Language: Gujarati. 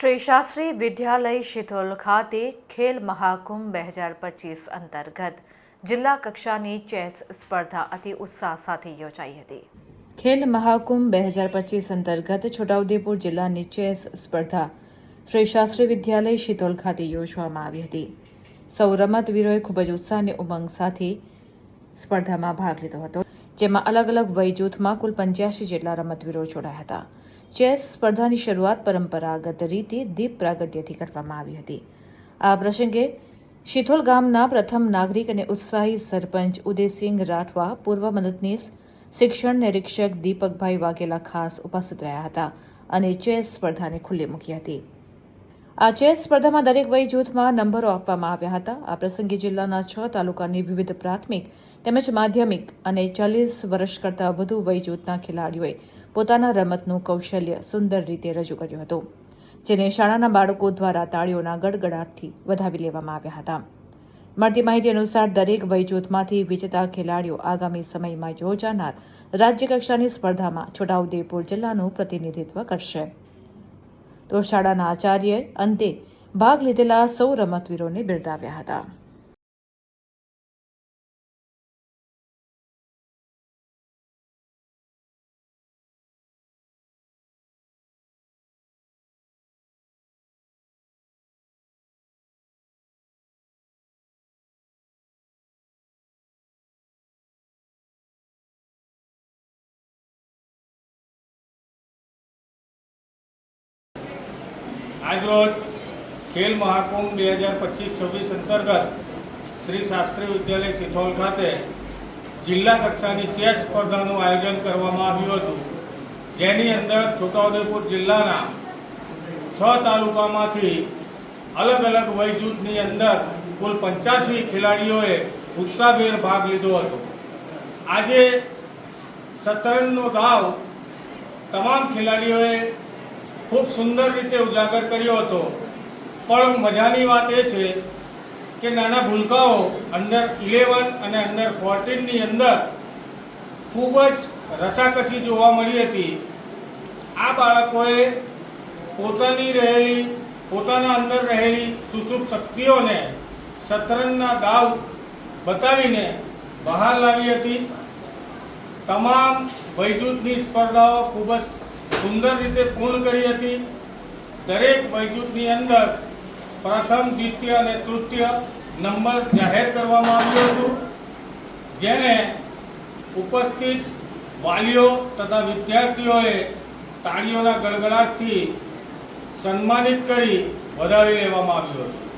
શ્રી શાસ્ત્રી વિદ્યાલય શિથોલ ખાતે ખેલ મહાકુંભ બે હજાર પચીસ અંતર્ગત જિલ્લા કક્ષાની ચેસ સ્પર્ધા અતિ ઉત્સાહ સાથે યોજાઈ હતી. ખેલ મહાકુંભ બે હજાર પચીસ અંતર્ગત છોટાઉદેપુર જિલ્લાની ચેસ સ્પર્ધા શ્રી શાસ્ત્રી વિદ્યાલય શિતોલ ખાતે યોજવામાં આવી હતી. સૌ રમતવીરોએ ખૂબ જ ઉત્સાહ અને ઉમંગ સાથે સ્પર્ધામાં ભાગ લીધો હતો, જેમાં અલગ અલગ વય જૂથમાં કુલ પંચ્યાસી જેટલા રમતવીરો જોડાયા હતા. ચેસ સ્પર્ધાની શરૂઆત પરંપરાગત રીતે દીપ પ્રાગટ્યથી કરવામાં આવી હતી. આ પ્રસંગે શિથોલ ગામના પ્રથમ નાગરિક અને ઉત્સાહી સરપંચ ઉદયસિંહ રાઠવા, પૂર્વ મદદનીશ, શિક્ષણ નિરીક્ષક દીપકભાઈ વાઘેલા ખાસ ઉપસ્થિત રહ્યા હતા અને ચેસ સ્પર્ધાને ખુલ્લી મૂકી હતી. આ ચેસ સ્પર્ધામાં દરેક વય જૂથમાં નંબરો આપવામાં આવ્યા હતા. આ પ્રસંગે જિલ્લાના છ તાલુકાની વિવિધ પ્રાથમિક તેમજ માધ્યમિક અને ચાલીસ વર્ષ કરતાં વધુ વય જૂથના ખેલાડીઓએ પોતાના રમતનું કૌશલ્ય સુંદર રીતે રજૂ કર્યું હતું, જેને શાળાના બાળકો દ્વારા તાળીઓના ગડગડાટથી વધાવી લેવામાં આવ્યા હતા. મળતી માહિતી અનુસાર, દરેક વય જૂથમાંથી વિજેતા ખેલાડીઓ આગામી સમયમાં યોજાનાર રાજ્યકક્ષાની સ્પર્ધામાં છોટાઉદેપુર જિલ્લાનું પ્રતિનિધિત્વ કરશે. તો શાળાના આચાર્યએ અંતે ભાગ લીધેલા સૌ રમતવીરોને બિરદાવ્યા હતા. આજરોજ ખેલ મહાકુંભ બે હજાર પચીસ છવ્વીસ અંતર્ગત શ્રી શાસ્ત્રી વિદ્યાલય સિથોલ ખાતે જિલ્લા કક્ષાની ચેસ સ્પર્ધાનું આયોજન કરવામાં આવ્યું હતું. જેની અંદર છોટાઉદેપુર જિલ્લાના છ તાલુકામાંથી અલગ અલગ વય જૂથની અંદર કુલ પંચ્યાસી ખેલાડીઓએ ઉત્સાહભેર ભાગ લીધો હતો. આજે શતરંજનો દાવ તમામ ખેલાડીઓએ ખૂબ સુંદર રીતે ઉજાગર કર્યો હતો. પણ મજાની વાત એ છે કે નાના ભૂલકાઓ અંડર ઇલેવન અને અંડર ફોર્ટીનની અંદર ખૂબ જ રસાકસી જોવા મળી હતી. આ બાળકોએ પોતાની રહેલી, પોતાના અંદર રહેલી સુસુપ શક્તિઓને શતરંજના દાવ બતાવીને બહાર લાવી હતી. તમામ વૈજૂથની સ્પર્ધાઓ ખૂબ જ સુંદર રીતે પૂર્ણ કરી હતી. દરેક વૈજૂથની અંદર પ્રથમ, દ્વિતીય અને તૃતીય નંબર જાહેર કરવામાં આવ્યું હતું. જેને ઉપસ્થિત વાલીઓ તથા વિદ્યાર્થીઓએ તાળીઓના ગડગડાટથી સન્માનિત કરી વધાવી લેવામાં આવ્યું હતું.